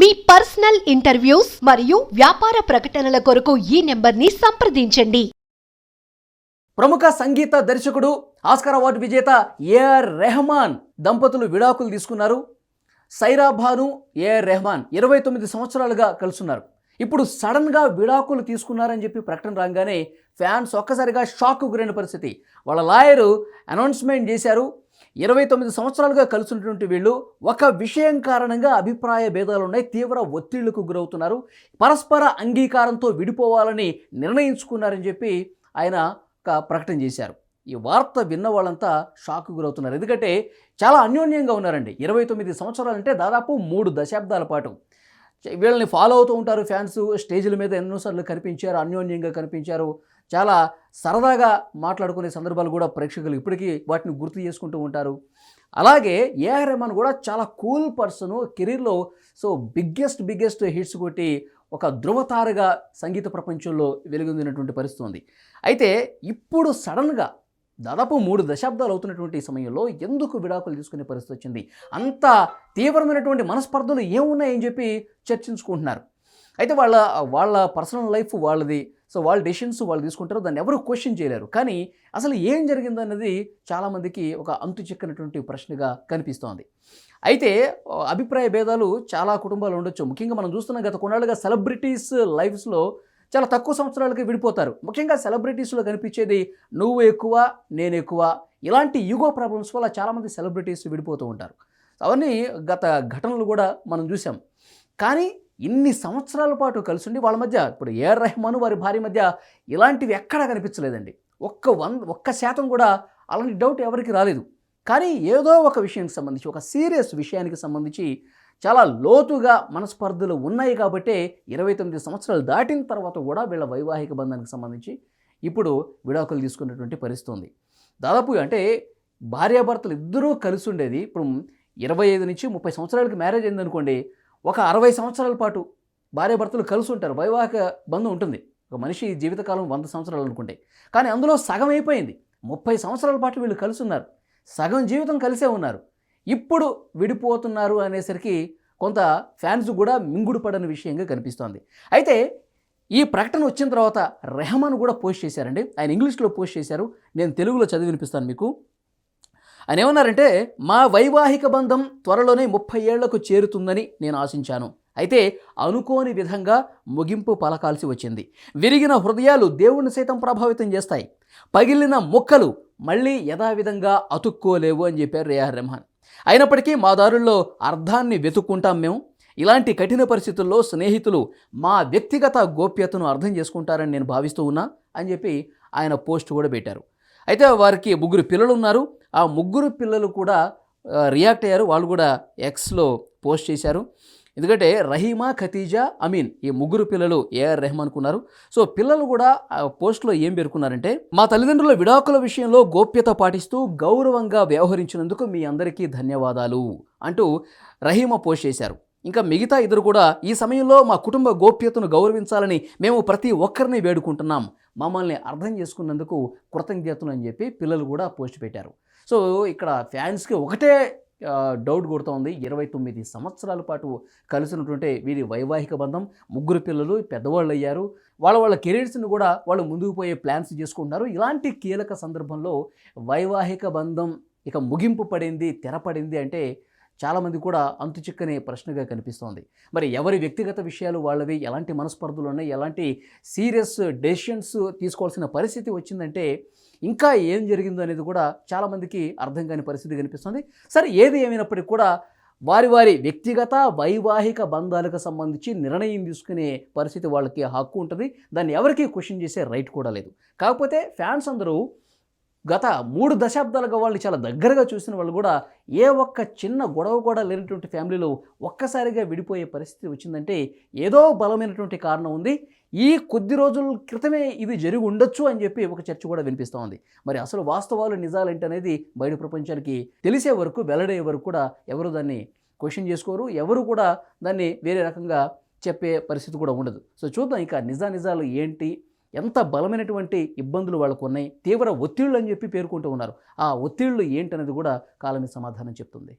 మీ personal interviews మరియు వ్యాపార ప్రకటనల కొరకు ఈ నెంబర్ని సంప్రదించండి. ప్రముఖ సంగీత దర్శకుడు ఆస్కార్ అవార్డు విజేత ఏఆర్ రెహమాన్ దంపతులు విడాకులు తీసుకున్నారు. సైరా భాను ఏఆర్ రెహమాన్ ఇరవై తొమ్మిది సంవత్సరాలుగా కలుసున్నారు. ఇప్పుడు సడన్గా విడాకులు తీసుకున్నారని చెప్పి ప్రకటన రాగానే ఫ్యాన్స్ ఒక్కసారిగా షాక్ గురైన పరిస్థితి. వాళ్ళ లాయరు అనౌన్స్మెంట్ చేశారు. ఇరవై తొమ్మిది సంవత్సరాలుగా కలుసున్నటువంటి వీళ్ళు ఒక విషయం కారణంగా అభిప్రాయ భేదాలు ఉన్నాయి తీవ్ర ఒత్తిళ్ళకు గురవుతున్నారు. పరస్పర అంగీకారంతో విడిపోవాలని నిర్ణయించుకున్నారని చెప్పి ఆయన ఒక ప్రకటన చేశారు. ఈ వార్త విన్న వాళ్ళంతా షాక్ గురవుతున్నారు. ఎందుకంటే చాలా అన్యోన్యంగా ఉన్నారండి. ఇరవై తొమ్మిది సంవత్సరాలంటే దాదాపు మూడు దశాబ్దాల పాటు. వీళ్ళని ఫాలో అవుతూ ఉంటారు ఫ్యాన్స్. స్టేజ్ల మీద ఎన్నోసార్లు కనిపించారు అన్యోన్యంగా కనిపించారు. చాలా సరదాగా మాట్లాడుకునే సందర్భాలు కూడా ప్రేక్షకులు ఇప్పటికీ వాటిని గుర్తు చేసుకుంటూ ఉంటారు. అలాగే ఏఆర్ రెహమాన్ కూడా చాలా కూల్ పర్సన్ కెరీర్లో సో బిగ్గెస్ట్ బిగ్గెస్ట్ హిట్స్ కొట్టి ఒక ధృవతారగా సంగీత ప్రపంచంలో వెలుగొందినటువంటి పరిస్థితి ఉంది. అయితే ఇప్పుడు సడన్గా దాదాపు మూడు దశాబ్దాలు అవుతున్నటువంటి సమయంలో ఎందుకు విడాకులు తీసుకునే పరిస్థితి వచ్చింది? అంత తీవ్రమైనటువంటి మనస్పర్ధలు ఏమున్నాయని చెప్పి చర్చించుకుంటున్నారు. అయితే వాళ్ళ వాళ్ళ పర్సనల్ లైఫ్ వాళ్ళది. సో వాళ్ళ డెసిషన్స్ వాళ్ళు తీసుకుంటారు దాన్ని ఎవరు క్వశ్చన్ చేయలేరు. కానీ అసలు ఏం జరిగిందన్నది చాలామందికి ఒక అంతు చిక్కనటువంటి ప్రశ్నగా కనిపిస్తోంది. అయితే అభిప్రాయ భేదాలు చాలా కుటుంబాలు ఉండొచ్చు. ముఖ్యంగా మనం చూస్తున్నాం గత కొన్నాళ్ళుగా సెలబ్రిటీస్ లైఫ్స్లో చాలా తక్కువ సంవత్సరాలకి విడిపోతారు. ముఖ్యంగా సెలబ్రిటీస్లో కనిపించేది నువ్వు ఎక్కువ నేను ఎక్కువ ఇలాంటి యుగో ప్రాబ్లమ్స్ వల్ల చాలామంది సెలబ్రిటీస్ విడిపోతూ ఉంటారు. అవన్నీ గత ఘటనలు కూడా మనం చూసాం కానీ ఇన్ని సంవత్సరాల పాటు కలిసి ఉండి వాళ్ళ మధ్య ఇప్పుడు ఏఆర్ రెహమాను వారి భార్య మధ్య ఇలాంటివి ఎక్కడా కనిపించలేదండి. ఒక్క వన్ ఒక్క శాతం కూడా అలాంటి డౌట్ ఎవరికి రాలేదు. కానీ ఏదో ఒక విషయానికి సంబంధించి ఒక సీరియస్ విషయానికి సంబంధించి చాలా లోతుగా మనస్పర్ధలు ఉన్నాయి కాబట్టే ఇరవై తొమ్మిది సంవత్సరాలు దాటిన తర్వాత కూడా వీళ్ళ వైవాహిక బంధానికి సంబంధించి ఇప్పుడు విడాకులు తీసుకున్నటువంటి పరిస్థితి ఉంది దాదాపు అంటే భార్యాభర్తలు ఇద్దరూ కలిసి ఉండేది ఇప్పుడు ఇరవై ఐదు నుంచి ముప్పై సంవత్సరాలకి మ్యారేజ్ అయిందనుకోండి ఒక అరవై సంవత్సరాల పాటు భార్యాభర్తలు కలిసి ఉంటారు వైవాహిక బంధం ఉంటుంది. ఒక మనిషి జీవితకాలం వంద సంవత్సరాలు అనుకుంటే. కానీ అందులో సగం అయిపోయింది. ముప్పై సంవత్సరాల పాటు వీళ్ళు కలిసి ఉన్నారు సగం జీవితం కలిసే ఉన్నారు. ఇప్పుడు విడిపోతున్నారు అనేసరికి కొంత ఫ్యాన్స్ కూడా మింగుడు పడని విషయంగా కనిపిస్తోంది. అయితే ఈ ప్రకటన వచ్చిన తర్వాత రెహమాన్ కూడా పోస్ట్ చేశారండి. ఆయన ఇంగ్లీష్లో పోస్ట్ చేశారు. నేను తెలుగులో చదివి వినిపిస్తాను మీకు. ఆయన ఏమన్నారంటే మా వైవాహిక బంధం త్వరలోనే ముప్పై ఏళ్ళకు చేరుతుందని నేను ఆశించాను. అయితే అనుకోని విధంగా ముగింపు పలకాల్సి వచ్చింది. విరిగిన హృదయాలు దేవుణ్ణి సైతం ప్రభావితం చేస్తాయి. పగిలిన ముక్కలు మళ్ళీ యథావిధంగా అతుక్కోలేవు అని చెప్పారు రేఆర్ రెహమాన్ అయినప్పటికీ మా దారుల్లో అర్థాన్ని వెతుక్కుంటాం మేము. ఇలాంటి కఠిన పరిస్థితుల్లో స్నేహితులు మా వ్యక్తిగత గోప్యతను అర్థం చేసుకుంటారని నేను భావిస్తూ ఉన్నా అని చెప్పి ఆయన పోస్ట్ కూడా పెట్టారు. అయితే వారికి ముగ్గురు పిల్లలు ఉన్నారు ఆ ముగ్గురు పిల్లలు కూడా రియాక్ట్ అయ్యారు. వాళ్ళు కూడా ఎక్స్లో పోస్ట్ చేశారు. ఎందుకంటే రహీమా ఖతీజా అమీన్ ఈ ముగ్గురు పిల్లలు ఏఆర్ రెహమాన్ కున్నారు. సో పిల్లలు కూడా ఆ పోస్ట్లో ఏం పేర్కొన్నారంటే మా తల్లిదండ్రుల విడాకుల విషయంలో గోప్యత పాటిస్తూ గౌరవంగా వ్యవహరించినందుకు మీ అందరికీ ధన్యవాదాలు అంటూ రహీమా పోస్ట్ చేశారు. ఇంకా మిగతా ఇద్దరు కూడా ఈ సమయంలో మా కుటుంబ గోప్యతను గౌరవించాలని మేము ప్రతి ఒక్కరిని వేడుకుంటున్నాం. మమ్మల్ని అర్థం చేసుకున్నందుకు కృతజ్ఞతలు అని చెప్పి పిల్లలు కూడా పోస్ట్ పెట్టారు. సో ఇక్కడ ఫ్యాన్స్కి ఒకటే డౌట్ కొడుతోంది. ఇరవై తొమ్మిది సంవత్సరాల పాటు కలిసినటువంటి వీరి వైవాహిక బంధం ముగ్గురు పిల్లలు పెద్దవాళ్ళు అయ్యారు. వాళ్ళ వాళ్ళ కెరీర్స్ని కూడా వాళ్ళు ముందుకు పోయే ప్లాన్స్ చేసుకుంటున్నారు. ఇలాంటి కీలక సందర్భంలో వైవాహిక బంధం ఇక ముగింపు పడింది తెరపడింది అంటే చాలామంది కూడా అంతు చిక్కని ప్రశ్నగా కనిపిస్తోంది. మరి ఎవరి వ్యక్తిగత విషయాలు వాళ్ళవి? ఎలాంటి మనస్పర్ధలు ఉన్నాయి? ఎలాంటి సీరియస్ డెసిషన్స్ తీసుకోవాల్సిన పరిస్థితి వచ్చిందంటే ఇంకా ఏం జరిగిందో అనేది కూడా చాలామందికి అర్థం కాని పరిస్థితి కనిపిస్తుంది. సరే ఏది ఏమైనప్పటికీ కూడా వారి వారి వ్యక్తిగత వైవాహిక బంధాలకు సంబంధించి నిర్ణయం తీసుకునే పరిస్థితి వాళ్ళకి హక్కు ఉంటుంది. దాన్ని ఎవరికీ క్వశ్చన్ చేసే రైట్ కూడా లేదు. కాకపోతే ఫ్యాన్స్ అందరూ గత మూడు దశాబ్దాలుగా వాళ్ళని చాలా దగ్గరగా చూసిన వాళ్ళు కూడా ఏ ఒక్క చిన్న గొడవ కూడా లేనటువంటి ఫ్యామిలీలో ఒక్కసారిగా విడిపోయే పరిస్థితి వచ్చిందంటే ఏదో బలమైనటువంటి కారణం ఉంది. ఈ కొద్ది రోజుల క్రితమే ఇది జరిగి ఉండొచ్చు అని చెప్పి ఒక చర్చ కూడా వినిపిస్తూ ఉంది. మరి అసలు వాస్తవాలు నిజాలేంటనేది బయట ప్రపంచానికి తెలిసే వరకు వెల్లడయ్యే వరకు కూడా ఎవరు దాన్ని క్వశ్చన్ చేసుకోరు. ఎవరు కూడా దాన్ని వేరే రకంగా చెప్పే పరిస్థితి కూడా ఉండదు. సో చూద్దాం ఇక నిజా నిజాలు ఏంటి? ఎంత బలమైనటువంటి ఇబ్బందులు వాళ్ళకు ఉన్నాయి తీవ్ర ఒత్తిళ్ళు అని చెప్పి పేర్కొంటూ ఉన్నారు. ఆ ఒత్తిళ్ళు ఏంటనేది కూడా కాలమే సమాధానం చెప్తుంది.